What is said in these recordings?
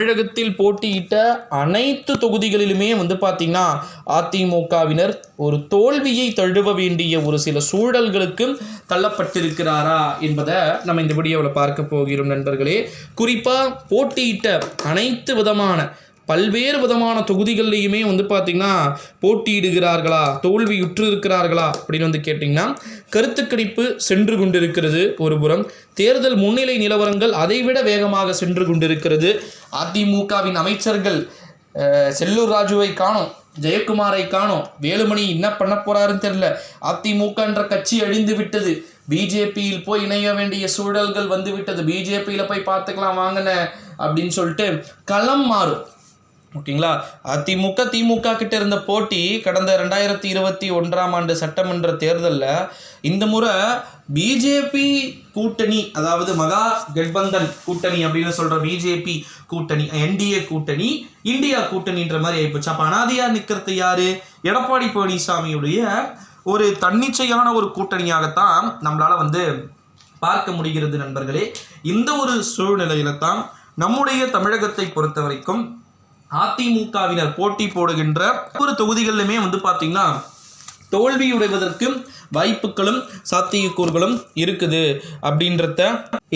தமிழகத்தில் போட்டியிட்ட அனைத்து தொகுதிகளிலுமே வந்து பார்த்திங்கன்னா அதிமுகவினர் ஒரு தோல்வியை தழுவ வேண்டிய ஒரு சில சூழல்களுக்கு தள்ளப்பட்டிருக்கிறாரா என்பதை நம்ம இந்த வீடியோவில் பார்க்க போகிறோம் நண்பர்களே. குறிப்பாக போட்டியிட்ட அனைத்து விதமான பல்வேறு விதமான தொகுதிகள்லையுமே வந்து பார்த்திங்கன்னா போட்டியிடுகிறார்களா தோல்வியுற்று இருக்கிறார்களா அப்படின்னு வந்து கேட்டிங்கன்னா கருத்து கணிப்பு சென்று கொண்டிருக்கிறது ஒரு புறம். தேர்தல் முன்னிலை நிலவரங்கள் அதைவிட வேகமாக சென்று கொண்டிருக்கிறது. அதிமுகவின் அமைச்சர்கள் செல்லூர் ராஜுவை காணோம் ஜெயக்குமாரை காணோம். வேலுமணி என்ன பண்ண போறாருன்னு தெரியல. அதிமுகன்ற கட்சி அழிந்து விட்டது. பிஜேபியில் போய் இணைய வேண்டிய சூழல்கள் வந்து விட்டது. பிஜேபியில் போய் பார்த்துக்கலாம் வாங்கின அப்படின்னு சொல்லிட்டு களம் மாறும். ஓகேங்களா? அதிமுக திமுக கிட்ட இருந்த போட்டி கடந்த ரெண்டாயிரத்தி இருபத்தி ஒன்றாம் ஆண்டு சட்டமன்ற தேர்தலில் இந்த முறை பிஜேபி கூட்டணி அதாவது மகா கட்பந்தன் கூட்டணி அப்படின்னு சொல்கிற பிஜேபி கூட்டணி என்டிஏ கூட்டணி இந்தியா கூட்டணின்ற மாதிரி ஆயிப்போச்சு. அப்போ அனாதியாக நிற்கிறது யாரு? எடப்பாடி பழனிசாமியுடைய ஒரு தன்னிச்சையான ஒரு கூட்டணியாகத்தான் நம்மளால் வந்து பார்க்க முடிகிறது நண்பர்களே. இந்த ஒரு சூழ்நிலையில தான் நம்முடைய தமிழகத்தை பொறுத்த வரைக்கும் அதிமுகவினர் போட்டி போடுகின்ற ஒவ்வொரு தொகுதிகளிலுமே வந்து பார்த்தீங்கன்னா தோல்வியுடைவதற்கு வாய்ப்புகளும் சாத்தியக்கூறுகளும் இருக்குது. அப்படின்றத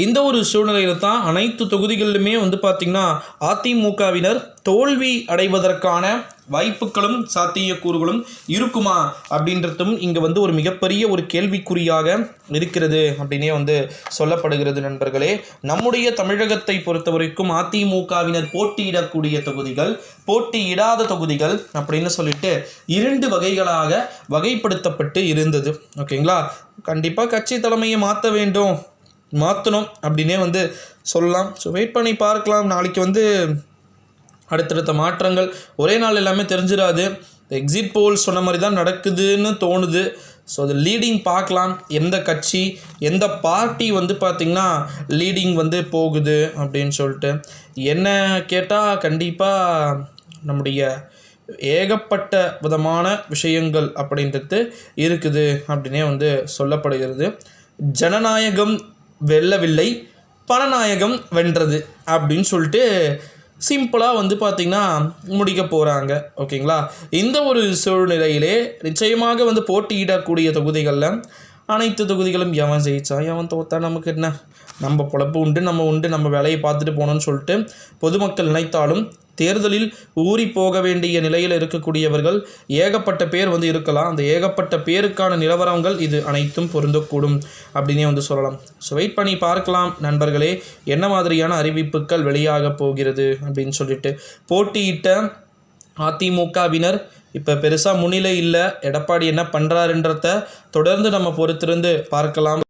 இந்த ஒரு சூழ்நிலையில் தான் அனைத்து தொகுதிகளிலுமே வந்து பார்த்திங்கன்னா அதிமுகவினர் தோல்வி அடைவதற்கான வாய்ப்புகளும் சாத்தியக்கூறுகளும் இருக்குமா அப்படின்றதும் இங்கே வந்து ஒரு மிகப்பெரிய ஒரு கேள்விக்குறியாக இருக்கிறது அப்படின்னே வந்து சொல்லப்படுகிறது நண்பர்களே. நம்முடைய தமிழகத்தை பொறுத்த வரைக்கும் அதிமுகவினர் போட்டியிடக்கூடிய தொகுதிகள் போட்டியிடாத தொகுதிகள் அப்படின்னு சொல்லிட்டு இரண்டு வகைகளாக வகைப்படுத்தப்பட்டு இருந்தது. ஓகேங்களா? கண்டிப்பாக கட்சி தலைமையை மாற்ற வேண்டும். மாற்றணும் அப்படின்னே வந்து சொல்லலாம். ஸோ வெயிட் பண்ணி பார்க்கலாம். நாளைக்கு வந்து அடுத்தடுத்த மாற்றங்கள். ஒரே நாள் எல்லாமே தெரிஞ்சிடாது எக்ஸிட் போல் சொன்ன மாதிரி தான் நடக்குதுன்னு தோணுது. ஸோ அது லீடிங் பார்க்கலாம். எந்த கட்சி எந்த பார்ட்டி வந்து பார்த்திங்கன்னா லீடிங் வந்து போகுது அப்படின்னு சொல்லிட்டு. என்ன கேட்டால் கண்டிப்பாக நம்முடைய ஏகப்பட்ட விதமான விஷயங்கள் அப்படின்றது இருக்குது அப்படின்னே வந்து சொல்லப்படுகிறது. ஜனநாயகம் வெல்லவில்லை பணநாயகம் வென்றது அப்படின்னு சொல்லிட்டு சிம்பிளாக வந்து பார்த்திங்கன்னா முடிக்க போகிறாங்க ஓகேங்களா? இந்த ஒரு சூழ்நிலையிலே நிச்சயமாக வந்து போட்டியிடக்கூடிய தொகுதிகளில் அனைத்து தொகுதிகளும் எவன் ஜெயித்தான் எவன் தோத்தா நமக்கு என்ன? நம்ம பொழப்பு உண்டு நம்ம உண்டு நம்ம வேலையை பார்த்துட்டு போகணும்னு சொல்லிட்டு பொதுமக்கள் நினைத்தாலும் தேர்தலில் ஊறி போக வேண்டிய நிலையில் இருக்கக்கூடியவர்கள் ஏகப்பட்ட பேர் வந்து இருக்கலாம். அந்த ஏகப்பட்ட பேருக்கான நிலவரங்கள் இது அனைத்தும் பொருந்தக்கூடும் அப்படின்னே வந்து சொல்லலாம். ஸோ வெயிட் பண்ணி பார்க்கலாம் நண்பர்களே என்ன மாதிரியான அறிவிப்புகள் வெளியாக போகிறது அப்படின்னு சொல்லிட்டு. போட்டியிட்ட அதிமுகவினர் இப்போ பெருசாக முன்னிலை இல்லை. எடப்பாடி என்ன பண்ணுறாருன்றத தொடர்ந்து நம்ம பொறுத்திருந்து பார்க்கலாம்.